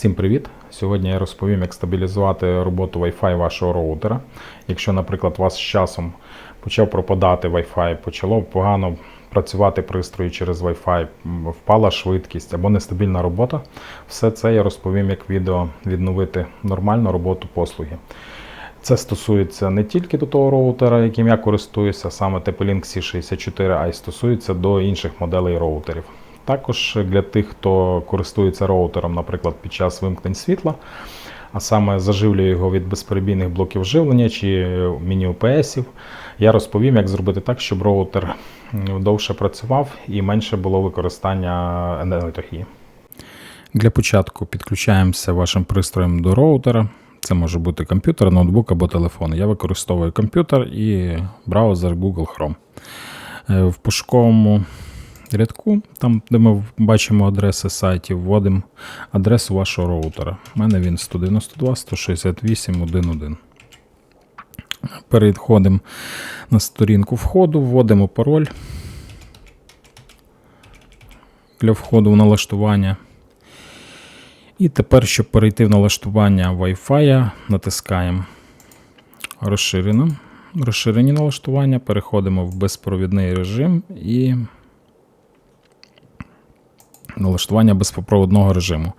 Всім привіт! Сьогодні я розповім, як стабілізувати роботу Wi-Fi вашого роутера. Якщо, наприклад, у вас з часом почав пропадати Wi-Fi, почало погано працювати пристрої через Wi-Fi, впала швидкість або нестабільна робота, все це я розповім, як відео відновити нормальну роботу послуги. Це стосується не тільки до того роутера, яким я користуюся, саме TP-Link C64, а й стосується до інших моделей роутерів. Також для тих, хто користується роутером, наприклад, під час вимкнень світла, а саме заживлює його від безперебійних блоків живлення чи міні-ОПСів, я розповім, як зробити так, щоб роутер довше працював і менше було використання енергії. Для початку підключаємося вашим пристроєм до роутера. Це може бути комп'ютер, ноутбук або телефон. Я використовую комп'ютер і браузер Google Chrome. Е, В пошуковому рядку, там, де ми бачимо адреси сайтів, вводимо адресу вашого роутера. У мене він 192.168.1.1. Переходимо на сторінку входу, вводимо пароль для входу в налаштування. І тепер, щоб перейти в налаштування Wi-Fi, натискаємо розширено. Розширені налаштування, переходимо в безпровідний режим і налаштування безпроводного режиму.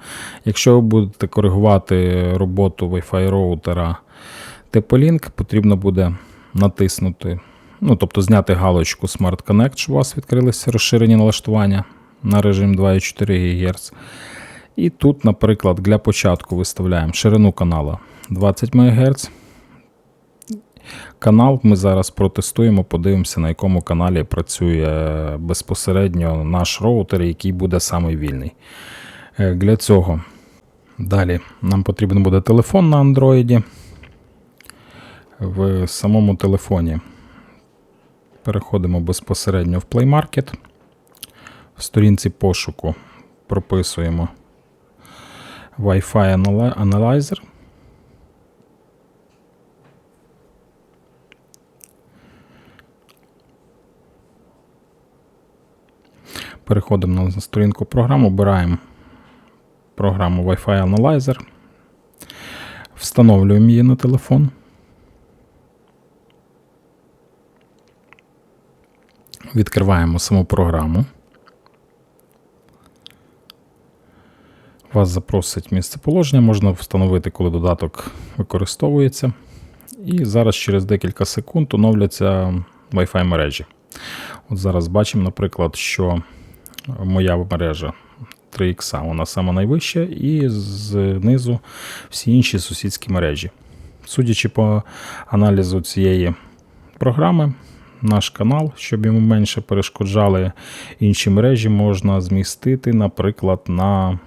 Якщо ви будете коригувати роботу Wi-Fi роутера TP-Link, потрібно буде натиснути, ну тобто зняти галочку Smart Connect, щоб у вас відкрилися розширені налаштування на режим 2,4 ГГц. І тут, наприклад, для початку виставляємо ширину канала 20 МГц. Канал ми зараз протестуємо, подивимося, на якому каналі працює безпосередньо наш роутер, який буде самий вільний. Е, Для цього далі нам потрібен буде телефон на Android. В самому телефоні переходимо безпосередньо в Play Market. В сторінці пошуку прописуємо Wi-Fi Anal- Analyzer. Переходимо на сторінку програм, обираємо програму Wi-Fi Analyzer. Встановлюємо її на телефон. Відкриваємо саму програму. Вас запросить місцеположення, можна встановити, коли додаток використовується. І зараз через декілька секунд оновляться Wi-Fi мережі. От зараз бачимо, наприклад, що моя мережа 3X, вона сама найвища, і знизу всі інші сусідські мережі. Судячи по аналізу цієї програми, наш канал, щоб йому менше перешкоджали інші мережі, можна змістити, наприклад, на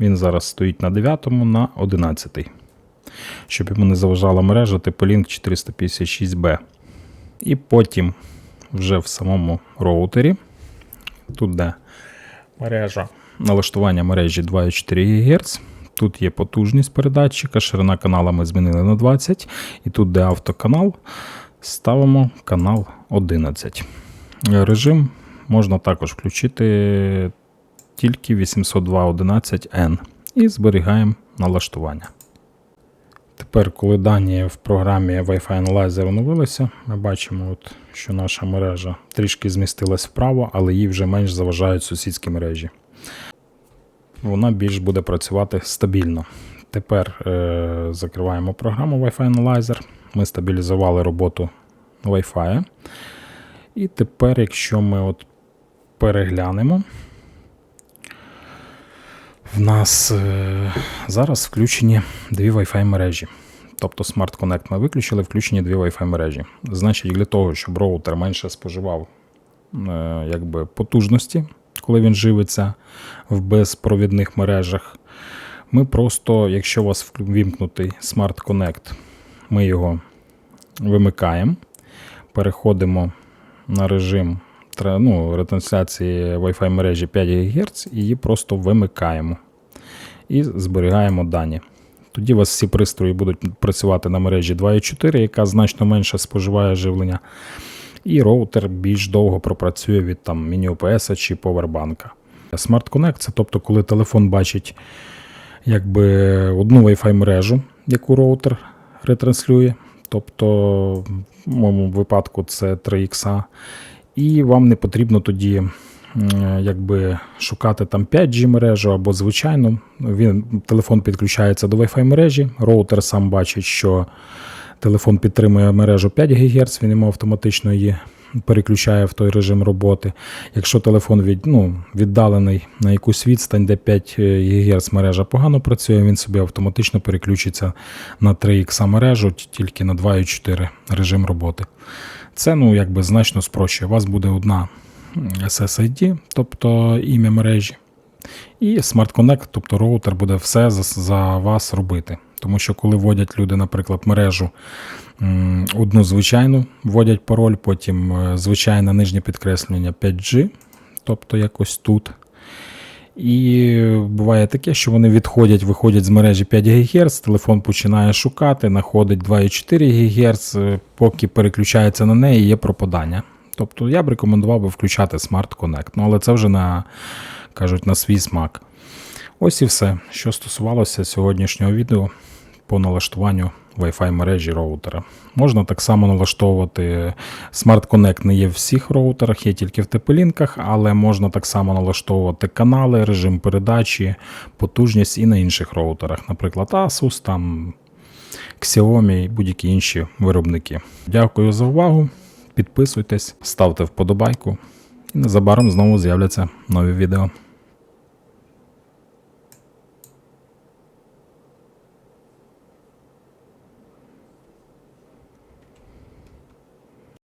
він зараз стоїть на 9, на 11. Щоб йому не заважала мережа TP-Link 456B. І потім вже в самому роутері, тут де мережа, налаштування мережі 2,4 ГГц. Тут є потужність передатчика, ширина канала ми змінили на 20. І тут, де автоканал, ставимо канал 11. Режим можна також включити тільки 802.11n і зберігаємо налаштування. Тепер, коли дані в програмі Wi-Fi Analyzer оновилися, ми бачимо, от, що наша мережа трішки змістилась вправо, але їй вже менш заважають сусідські мережі. Вона більш буде працювати стабільно. Тепер е- закриваємо програму Wi-Fi Analyzer. Ми стабілізували роботу Wi-Fi. І тепер, якщо ми от переглянемо, в нас е, зараз включені дві Wi-Fi мережі. Тобто Smart Connect ми виключили, включені дві Wi-Fi мережі. Значить, для того, щоб роутер менше споживав е, якби, потужності, коли він живиться в безпровідних мережах, ми просто, якщо у вас ввімкнутий Smart Connect, ми його вимикаємо, переходимо на режим ну, ретрансляції Wi-Fi мережі 5 ГГц її просто вимикаємо і зберігаємо дані. Тоді у вас всі пристрої будуть працювати на мережі 2.4, яка значно менше споживає живлення. І роутер більш довго пропрацює від там міні-ОПС чи повербанка. Smart Connect це тобто, коли телефон бачить якби одну Wi-Fi мережу, яку роутер ретранслює. Тобто, в моєму випадку це 3 х і вам не потрібно тоді якби шукати там 5G мережу або звичайну. Він, телефон підключається до Wi-Fi мережі, роутер сам бачить, що телефон підтримує мережу 5 ГГц, він йому автоматично її переключає в той режим роботи. Якщо телефон від, ну, віддалений на якусь відстань, де 5 ГГц мережа погано працює, він собі автоматично переключиться на 3 х мережу, тільки на 2,4 режим роботи. Це ну, якби значно спрощує. У вас буде одна SSID, тобто ім'я мережі, і Smart Connect, тобто роутер буде все за, за вас робити. Тому що коли вводять люди, наприклад, мережу одну звичайну, вводять пароль, потім е, звичайне нижнє підкреслення 5G, тобто якось тут. І буває таке, що вони відходять, виходять з мережі 5 ГГц, телефон починає шукати, знаходить 2,4 ГГц, е, поки переключається на неї, є пропадання. Тобто я б рекомендував би включати Smart Connect, ну але це вже на, кажуть, на свій смак. Ось і все, що стосувалося сьогоднішнього відео по налаштуванню Wi-Fi мережі роутера. Можна так само налаштовувати Smart Connect не є в всіх роутерах, є тільки в TP-лінках, але можна так само налаштовувати канали, режим передачі, потужність і на інших роутерах, наприклад, Asus, там Xiaomi і будь-які інші виробники. Дякую за увагу. Підписуйтесь, ставте вподобайку. І незабаром знову з'являться нові відео.